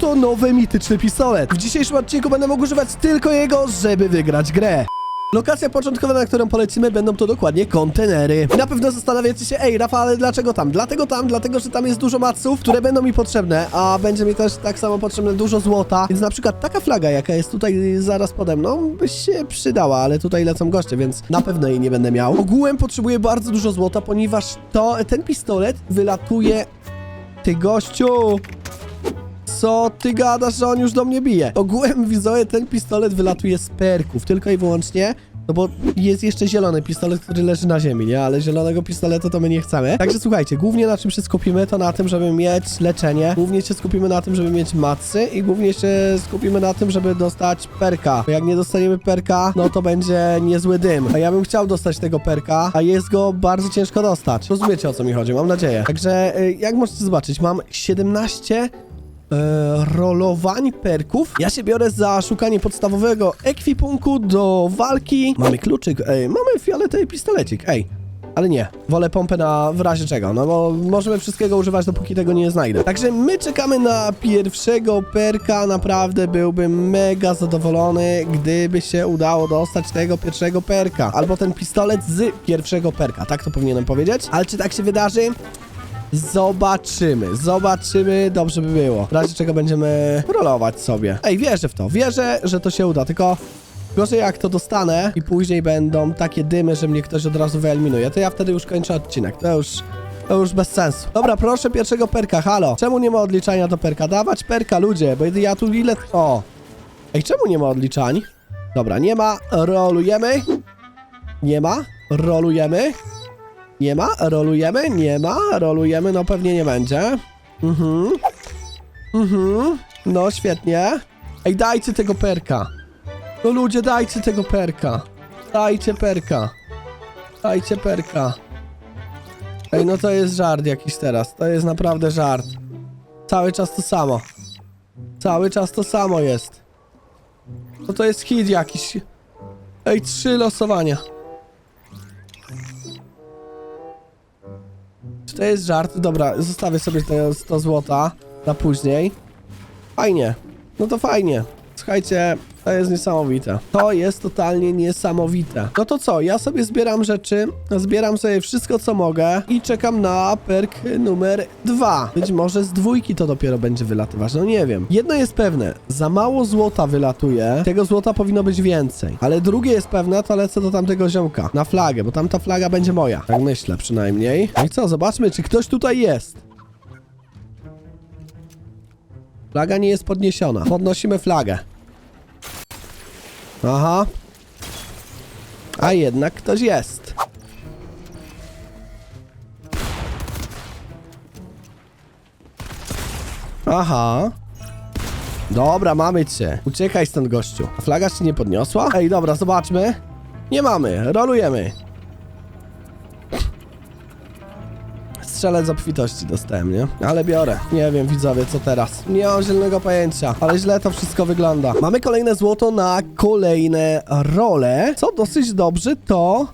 oto nowy mityczny pistolet. W dzisiejszym odcinku będę mógł używać tylko jego, żeby wygrać grę. Lokacja początkowa, na którą polecimy, będą to dokładnie kontenery. Na pewno zastanawiacie się, ej, Rafał, ale dlaczego tam? Dlatego tam, dlatego, że tam jest dużo maców, które będą mi potrzebne, a będzie mi też tak samo potrzebne dużo złota. Więc na przykład taka flaga, jaka jest tutaj zaraz pode mną, by się przydała, ale tutaj lecą goście, więc na pewno jej nie będę miał. Ogółem potrzebuję bardzo dużo złota, ponieważ to, ten pistolet wylatuje... Ty gościu! Co ty gadasz, że on już do mnie bije? Ogółem widzowie ten pistolet wylatuje z perków, tylko i wyłącznie. No bo jest jeszcze zielony pistolet, który leży na ziemi, nie? Ale zielonego pistoletu to my nie chcemy. Także słuchajcie, głównie na czym się skupimy, to na tym, żeby mieć leczenie. Głównie się skupimy na tym, żeby mieć macy i głównie się skupimy na tym, żeby dostać perka. Bo jak nie dostaniemy perka, no to będzie niezły dym. A ja bym chciał dostać tego perka, a jest go bardzo ciężko dostać. Rozumiecie o co mi chodzi, mam nadzieję. Także y, jak możecie zobaczyć, mam 17 e, rolowań perków. Ja się biorę za szukanie podstawowego ekwipunku do walki. Mamy kluczyk, ej, mamy fioletowy pistolecik, ej. Ale nie, wolę pompę na w razie czego, no bo możemy wszystkiego używać, dopóki tego nie znajdę. Także my czekamy na pierwszego perka, naprawdę byłbym mega zadowolony, gdyby się udało dostać tego pierwszego perka. Albo ten pistolet z pierwszego perka, tak to powinienem powiedzieć. Ale czy tak się wydarzy? Zobaczymy, zobaczymy, dobrze by było. W razie czego będziemy rolować sobie. Ej, wierzę w to, wierzę, że to się uda, tylko gorzej jak to dostanę i później będą takie dymy, że mnie ktoś od razu wyeliminuje, to ja wtedy już kończę odcinek, to już... To już bez sensu. Dobra, proszę pierwszego perka, halo. Czemu nie ma odliczania do perka? Dawać perka, ludzie, bo ja tu ile... O! Ej, czemu nie ma odliczań? Dobra, nie ma, rolujemy. Nie ma, rolujemy. Nie ma? Rolujemy? Nie ma? Rolujemy? No pewnie nie będzie. Mhm. Mhm. No świetnie. Ej, dajcie tego perka. No ludzie, dajcie tego perka. Dajcie perka. Dajcie perka. Ej, no to jest żart jakiś teraz. To jest naprawdę żart. Cały czas to samo. Cały czas to samo jest. No to jest hit jakiś. Ej, trzy losowania. To jest żart? Dobra, zostawię sobie te 100 złota na później. Fajnie. No to fajnie. Słuchajcie, to jest niesamowite. To jest totalnie niesamowite. No to co, ja sobie zbieram rzeczy, zbieram sobie wszystko co mogę i czekam na perk numer dwa. Być może z dwójki to dopiero będzie wylatywać, no nie wiem. Jedno jest pewne, za mało złota wylatuje, tego złota powinno być więcej. Ale drugie jest pewne, to lecę do tamtego ziomka, na flagę, bo tamta flaga będzie moja. Tak myślę przynajmniej. No i co, zobaczmy, czy ktoś tutaj jest. Flaga nie jest podniesiona. Podnosimy flagę. Aha. A jednak ktoś jest. Aha. Dobra, mamy cię. Uciekaj stąd, gościu. Flaga się nie podniosła? Ej, dobra, zobaczmy. Nie mamy. Rolujemy. Strzelec obfitości dostałem, nie? Ale biorę. Nie wiem, widzowie, co teraz. Nie mam zielonego pojęcia, ale źle to wszystko wygląda. Mamy kolejne złoto na kolejne role, co dosyć dobrze to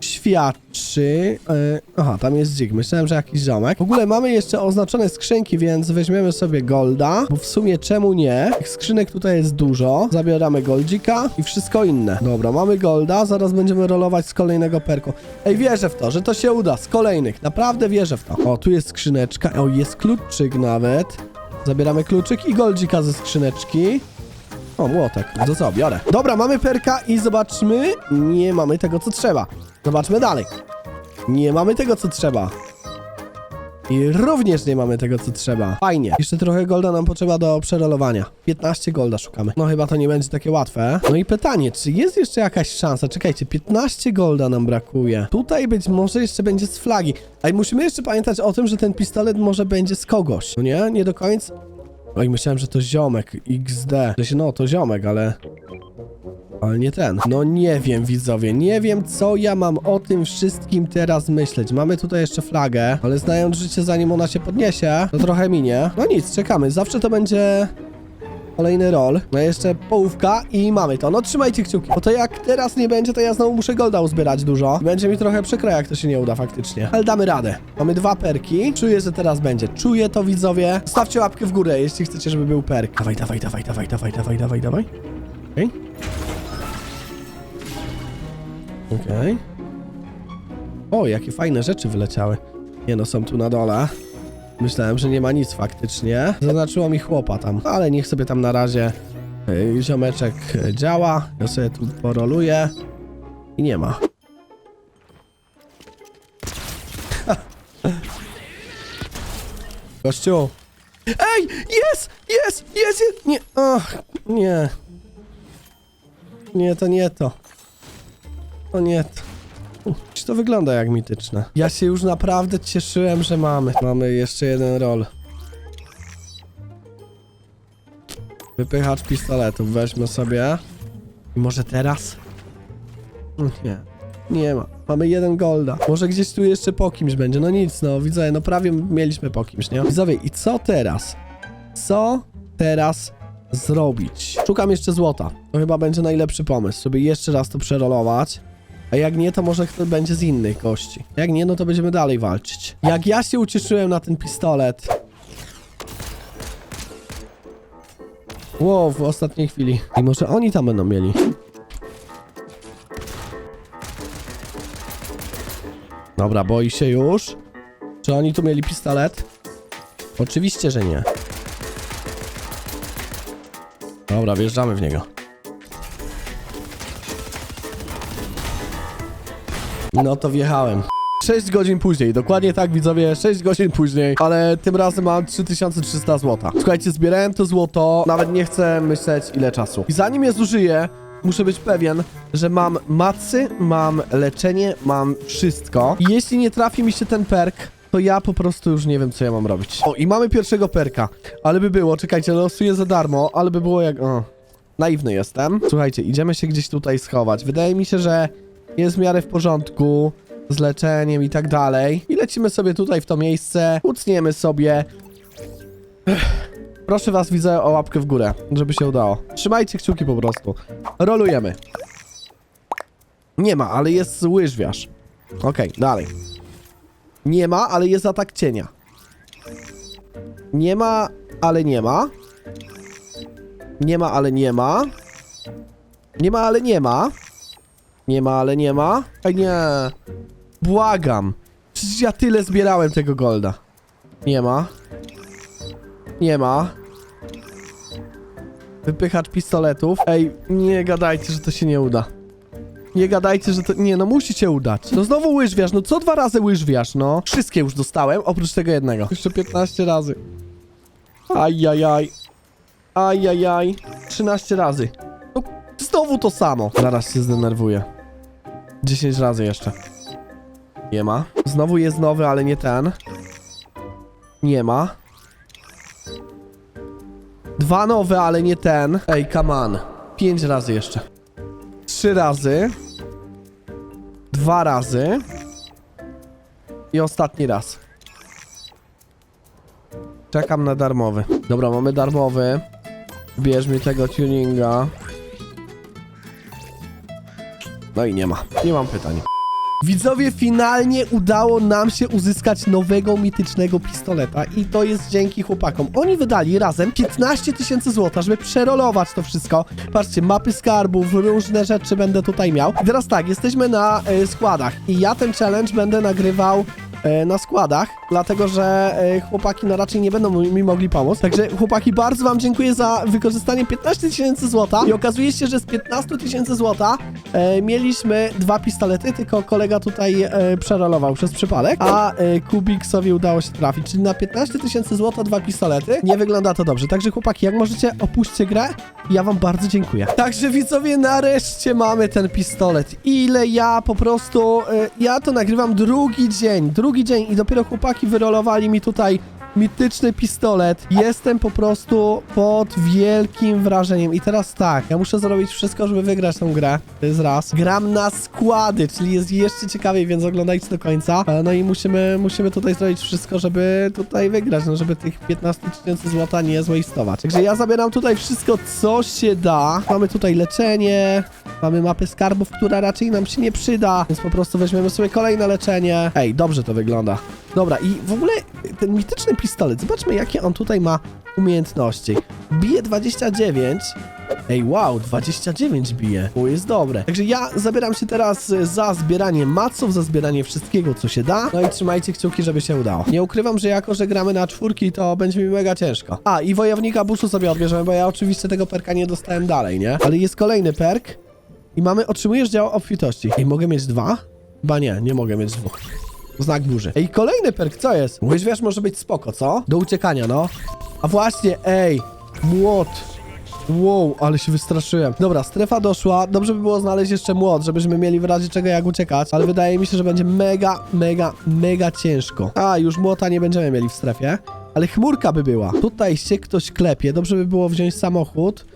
świadczy... e, aha, tam jest dzik. Myślałem, że jakiś ziomek. W ogóle mamy jeszcze oznaczone skrzynki, więc weźmiemy sobie golda, bo w sumie czemu nie? Tych skrzynek tutaj jest dużo. Zabieramy goldzika i wszystko inne. Dobra, mamy golda, zaraz będziemy rolować z kolejnego perku. Ej, wierzę w to, że to się uda, z kolejnych. Naprawdę wierzę w to. O, tu jest skrzyneczka, o, jest kluczyk nawet. Zabieramy kluczyk i goldzika ze skrzyneczki. O, młotek. To co, biorę. Dobra, mamy perka i zobaczmy. Nie mamy tego, co trzeba. Zobaczmy dalej. Nie mamy tego, co trzeba. I również nie mamy tego, co trzeba. Fajnie. Jeszcze trochę golda nam potrzeba do przerolowania. 15 golda szukamy. No chyba to nie będzie takie łatwe. No i pytanie, czy jest jeszcze jakaś szansa? Czekajcie, 15 golda nam brakuje. Tutaj być może jeszcze będzie z flagi. A i musimy jeszcze pamiętać o tym, że ten pistolet może będzie z kogoś. No nie? Nie do końca. Oj, myślałem, że to ziomek XD. Się, no, to ziomek, ale... Ale nie ten. No nie wiem, widzowie, nie wiem, co ja mam o tym wszystkim teraz myśleć. Mamy tutaj jeszcze flagę, ale znając życie, zanim ona się podniesie, to trochę minie. No nic, czekamy. Zawsze to będzie Kolejny roll. No jeszcze połówka i mamy to. No trzymajcie kciuki. Bo to jak teraz nie będzie, to ja znowu muszę golda uzbierać dużo. Będzie mi trochę przykro, jak to się nie uda faktycznie. Ale damy radę. Mamy dwa perki. Czuję, że teraz będzie. Czuję to, widzowie. Stawcie łapkę w górę, jeśli chcecie, żeby był perk. Dawaj, dawaj, dawaj, dawaj, dawaj, dawaj, dawaj, dawaj. Okej. Okej. O, jakie fajne rzeczy wyleciały. Nie no, są tu na dole. Myślałem, że nie ma nic faktycznie. Zaznaczyło mi chłopa tam, ale niech sobie tam na razie ziomeczek działa. Ja sobie tu poroluję i nie ma. Gościu. Ej, jest, jest, jest, jest. Nie, ach, nie. Nie, to nie to. To nie to. Czy to wygląda jak mityczne? Ja się już naprawdę cieszyłem, że mamy. Mamy jeszcze jeden roll. Wypychacz pistoletów weźmy sobie. I może teraz? No Nie. Nie ma. Mamy jeden golda. Może gdzieś tu jeszcze po kimś będzie. No nic, no widzę, no prawie mieliśmy po kimś, nie? Widzowie, i co teraz? Co teraz zrobić? Szukam jeszcze złota. To chyba będzie najlepszy pomysł, sobie jeszcze raz to przerolować. A jak nie, to może kto będzie z innych gości. Jak nie, no to będziemy dalej walczyć. Jak ja się ucieszyłem na ten pistolet. Wow, w ostatniej chwili. I może oni tam będą mieli. Dobra, boi się już. Czy oni tu mieli pistolet? Oczywiście, że nie. Dobra, wjeżdżamy w niego. No to wjechałem. 6 godzin później, dokładnie tak widzowie, 6 godzin później, ale tym razem mam 3300 zł. Słuchajcie, zbierałem to złoto, nawet nie chcę myśleć ile czasu. I zanim je zużyję, muszę być pewien, że mam macy, mam leczenie, mam wszystko. I jeśli nie trafi mi się ten perk, to ja po prostu już nie wiem, co ja mam robić. O, i mamy pierwszego perka, ale by było, czekajcie, losuję za darmo, ale by było jak... O. Naiwny jestem. Słuchajcie, idziemy się gdzieś tutaj schować. Wydaje mi się, że jest w miarę w porządku z leczeniem i tak dalej. I lecimy sobie tutaj w to miejsce, ucniemy sobie. Ech. Proszę was, widzę o łapkę w górę, żeby się udało. Trzymajcie kciuki po prostu. Rolujemy. Nie ma, ale jest łyżwiarz. Okej, dalej. Nie ma, ale jest atak cienia. Nie ma, ale nie ma. Nie ma, ale nie ma. Nie ma, ale nie ma. Nie ma, ale nie ma. Ej, nie. Błagam. Przecież ja tyle zbierałem tego golda. Nie ma. Nie ma. Wypychacz pistoletów. Ej, nie gadajcie, że to się nie uda. Nie gadajcie, że to... Nie, no musi się udać. No znowu łyżwiarz, no co dwa razy łyżwiarz, no? Wszystkie już dostałem, oprócz tego jednego. Jeszcze 15 razy. Ajajaj. Ajajaj. 13 razy. No, znowu to samo. Zaraz się zdenerwuję. 10 razy jeszcze. Nie ma. Znowu jest nowy, ale nie ten. Nie ma. Dwa nowe, ale nie ten. Ej, come on. Pięć razy jeszcze. Trzy razy. Dwa razy. I ostatni raz. Czekam na darmowy. Dobra, mamy darmowy. Bierz mi tego tuninga. No i nie ma. Nie mam pytań. Widzowie, finalnie udało nam się uzyskać nowego mitycznego pistoleta i to jest dzięki chłopakom. Oni wydali razem 15 tysięcy złota, żeby przerolować to wszystko. Patrzcie, mapy skarbów, różne rzeczy będę tutaj miał. I teraz tak, jesteśmy na e, składach i ja ten challenge będę nagrywał na składach, dlatego że e, chłopaki no raczej nie będą mi mogli pomóc. Także chłopaki, bardzo wam dziękuję za wykorzystanie 15 tysięcy złota i okazuje się, że z 15 tysięcy złota e, mieliśmy dwa pistolety, tylko kolega tutaj e, przerolował przez przypadek, a e, Kubiksowi udało się trafić, czyli na 15 tysięcy złota dwa pistolety. Nie wygląda to dobrze, także chłopaki, jak możecie, opuśćcie grę. Ja wam bardzo dziękuję. Także widzowie, nareszcie mamy ten pistolet. Ile ja po prostu, e, ja to nagrywam drugi dzień, drugi dzień i dopiero chłopaki wyrolowali mi tutaj mityczny pistolet. Jestem po prostu pod wielkim wrażeniem. I teraz tak, ja muszę zrobić wszystko, żeby wygrać tą grę. To jest raz. Gram na składy, czyli jest jeszcze ciekawiej, więc oglądajcie do końca. E, No i musimy, musimy tutaj zrobić wszystko, żeby tutaj wygrać, no żeby tych 15 tysięcy złota nie zwastować. Także ja zabieram tutaj wszystko, co się da. Mamy tutaj leczenie, mamy mapę skarbów, która raczej nam się nie przyda, więc po prostu weźmiemy sobie kolejne leczenie. Ej, dobrze to wygląda. Dobra, i w ogóle ten mityczny pistolet, zobaczmy jakie on tutaj ma umiejętności. Bije 29. Ej, wow, 29 bije. O, jest dobre. Także ja zabieram się teraz y, za zbieranie maców, za zbieranie wszystkiego, co się da. No i trzymajcie kciuki, żeby się udało. Nie ukrywam, że jako, że gramy na czwórki, to będzie mi mega ciężko. A, i wojownika buszu sobie odbierzemy, bo ja oczywiście tego perka nie dostałem dalej, nie? Ale jest kolejny perk. I mamy, otrzymujesz dział obfitości. Ej, mogę mieć dwa? Chyba nie, nie mogę mieć dwóch. Znak burzy. Ej, kolejny perk, co jest? Łyżwiarz może być spoko, co? Do uciekania, no. A właśnie, ej, młot. Wow, ale się wystraszyłem. Dobra, strefa doszła. Dobrze by było znaleźć jeszcze młot, żebyśmy mieli w razie czego jak uciekać, ale wydaje mi się, że będzie mega, mega, mega ciężko. A, już młota nie będziemy mieli w strefie, ale chmurka by była. Tutaj się ktoś klepie. Dobrze by było wziąć samochód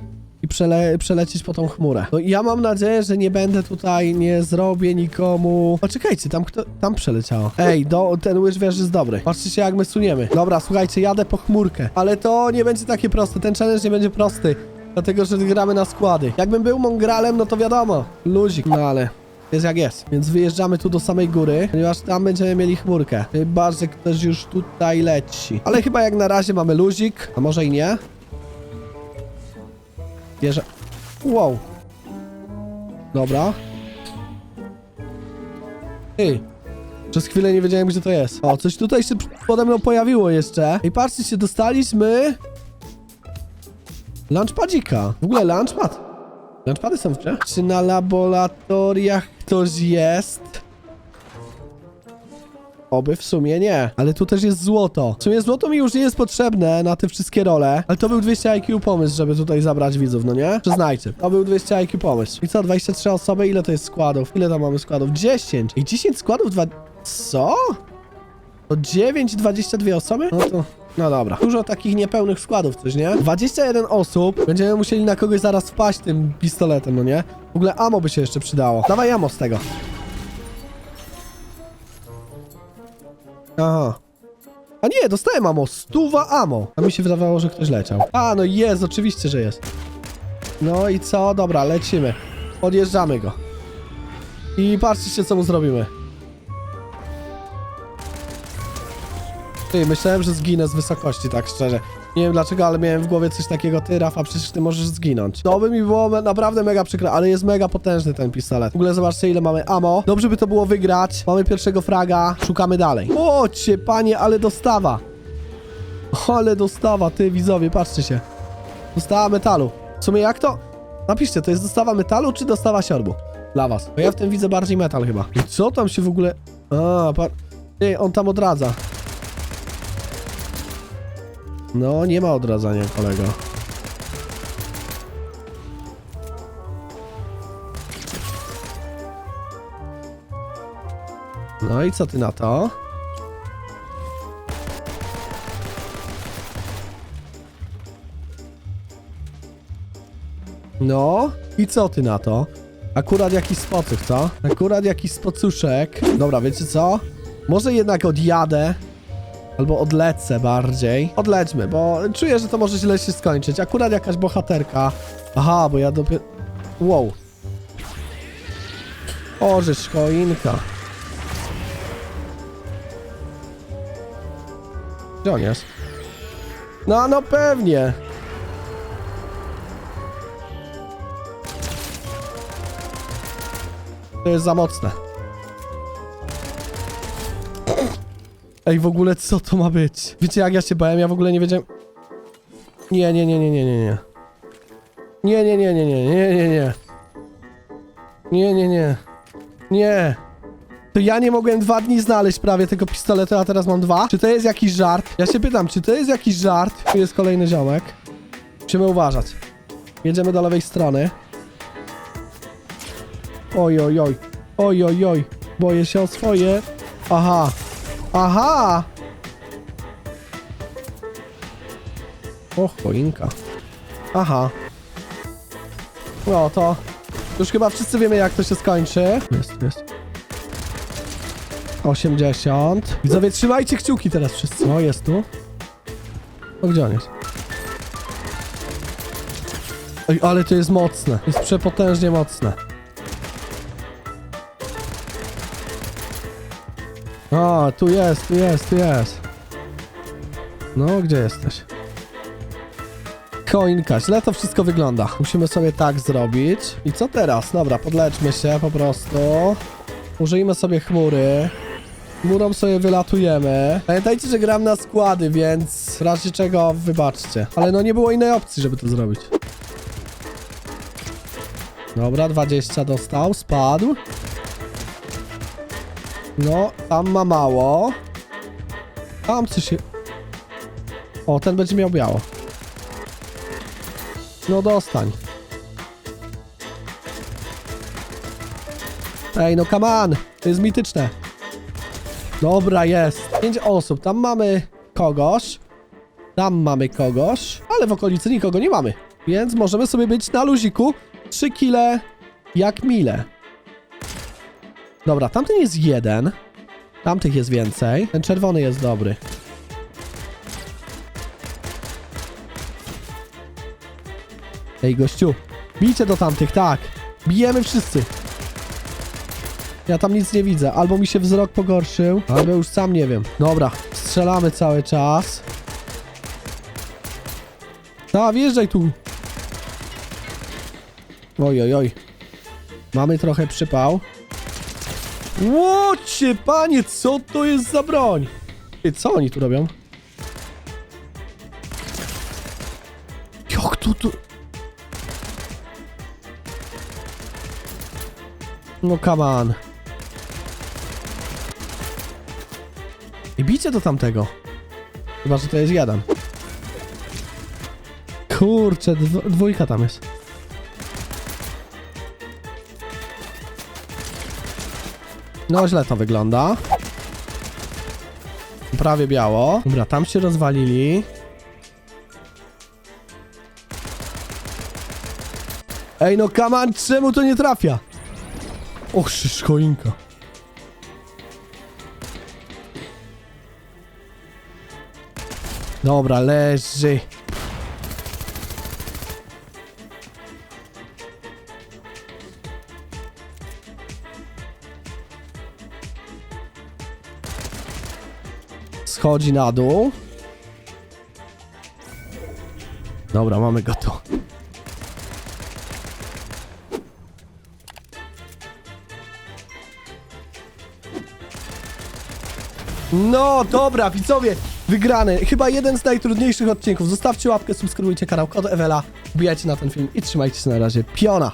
i przele przelecieć po tą chmurę. No ja mam nadzieję, że nie będę tutaj, nie zrobię nikomu... O, czekajcie, tam kto... tam przeleciało. Ej, do, ten łyżwiarz jest dobry. Patrzcie się, jak my suniemy. Dobra, słuchajcie, jadę po chmurkę. Ale to nie będzie takie proste, ten challenge nie będzie prosty. Dlatego, że gramy na składy. Jakbym był mongralem, no to wiadomo, luzik. No ale... Jest jak jest. Więc wyjeżdżamy tu do samej góry, ponieważ tam będziemy mieli chmurkę. Chyba, że ktoś już tutaj leci. Ale chyba jak na razie mamy luzik, a może i nie. Wow. Dobra. Ty. Przez chwilę nie wiedziałem, gdzie to jest. O, coś tutaj się pode mną pojawiło jeszcze. I patrzcie się, dostaliśmy... Launchpadzika. W ogóle launchpad. Launchpady są w grze? Czy na laboratoriach ktoś jest? Oby w sumie nie. Ale tu też jest złoto. W sumie złoto mi już nie jest potrzebne na te wszystkie role. Ale to był 200 IQ pomysł, żeby tutaj zabrać widzów, no nie? Przyznajcie. To był 200 IQ pomysł. I co, 23 osoby? Ile to jest składów? Ile tam mamy składów? 10. I 10 składów? Dwa... Co? To 9, 22 osoby? No to... No dobra. Dużo takich niepełnych składów, coś nie? 21 osób. Będziemy musieli na kogoś zaraz wpaść tym pistoletem, no nie? W ogóle ammo by się jeszcze przydało. Dawaj ammo z tego. Aha. A nie, dostałem ammo. Stuwa ammo. A mi się wydawało, że ktoś leciał. A, no jest, oczywiście, że jest. No i co? Dobra, lecimy. Odjeżdżamy go. I patrzcie, co mu zrobimy. Ty, myślałem, że zginę z wysokości, tak szczerze. Nie wiem dlaczego, ale miałem w głowie coś takiego, ty Rafa, przecież ty możesz zginąć. To by mi było me- naprawdę mega przykre, ale jest mega potężny ten pistolet. W ogóle zobaczcie ile mamy ammo. Dobrze by to było wygrać. Mamy pierwszego fraga, szukamy dalej. Ocie, panie, ale dostawa. Ale dostawa, ty widzowie, patrzcie się. Dostawa metalu. W sumie jak to? Napiszcie, to jest dostawa metalu czy dostawa siorbu? Dla was. Bo ja w tym widzę bardziej metal chyba. I co tam się w ogóle... A. Ty, on tam odradza. No, nie ma odradzania, kolego. No i co ty na to? No, i co ty na to? Akurat jakiś spocuch, co? Akurat jakiś spocuszek. Dobra, wiecie co? Może jednak odjadę Albo odlecę bardziej. Odlećmy, bo czuję, że to może źle się skończyć. Akurat jakaś bohaterka. Aha, bo ja dopiero... Wow. Orzesz, choinka. Gdzie on jest? No, no pewnie. To jest za mocne. Ej, w ogóle co to ma być? Wiecie jak ja się bałem? Ja w ogóle nie wiedziałem... Nie, nie, nie, nie, nie, nie, nie. Nie, nie, nie, nie, nie, nie, nie, nie. Nie, nie, nie. Nie. To ja nie mogłem dwa dni znaleźć prawie tego pistoletu, a teraz mam dwa? Czy to jest jakiś żart? Ja się pytam, czy to jest jakiś żart? Tu jest kolejny ziomek. Musimy uważać. Jedziemy do lewej strony. Oj, oj, oj. Oj, oj, oj. Boję się o swoje. Aha. Aha! O, choinka. Aha. No to... Już chyba wszyscy wiemy, jak to się skończy. Jest, jest. 80. Widzowie, trzymajcie kciuki teraz wszyscy. O, jest tu. O, gdzie on jest? Oj, ale to jest mocne. Jest przepotężnie mocne. A, tu jest, tu jest, tu jest. No, gdzie jesteś? Koinka, źle to wszystko wygląda. Musimy sobie tak zrobić. I co teraz? Dobra, podleczmy się po prostu. Użyjmy sobie chmury. Chmurą sobie wylatujemy. Pamiętajcie, że gram na składy, więc w razie czego wybaczcie. Ale no nie było innej opcji, żeby to zrobić. Dobra, 20 dostał, spadł. No, tam ma mało. Tam coś się... O, ten będzie miał biało. No dostań. Ej, no come on! To jest mityczne. Dobra, jest. Pięć osób. Tam mamy kogoś. Tam mamy kogoś. Ale w okolicy nikogo nie mamy. Więc możemy sobie być na luziku. 3 kile jak mile. Dobra, tamten jest jeden. Tamtych jest więcej. Ten czerwony jest dobry. Ej, gościu. Bijcie do tamtych, tak. Bijemy wszyscy. Ja tam nic nie widzę. Albo mi się wzrok pogorszył, albo już sam nie wiem. Dobra, strzelamy cały czas. Ta, wjeżdżaj tu. Oj, oj, oj. Mamy trochę przypał. Łocie, panie, co to jest za broń? Ty, co oni tu robią? Jak tu tu... No come on. I bijcie do tamtego. Chyba, że to jest jeden. Kurczę, dw dwójka tam jest. No źle to wygląda. Prawie biało. Dobra, tam się rozwalili. Ej, no kaman, czemu to nie trafia? Och, szysz, choinka. Dobra, leży. Schodzi na dół. Dobra, mamy go tu. No, dobra, widzowie, wygrany. Chyba jeden z najtrudniejszych odcinków. Zostawcie łapkę, subskrybujcie kanał Kod Ewela, wbijajcie na ten film i trzymajcie się na razie. Piona!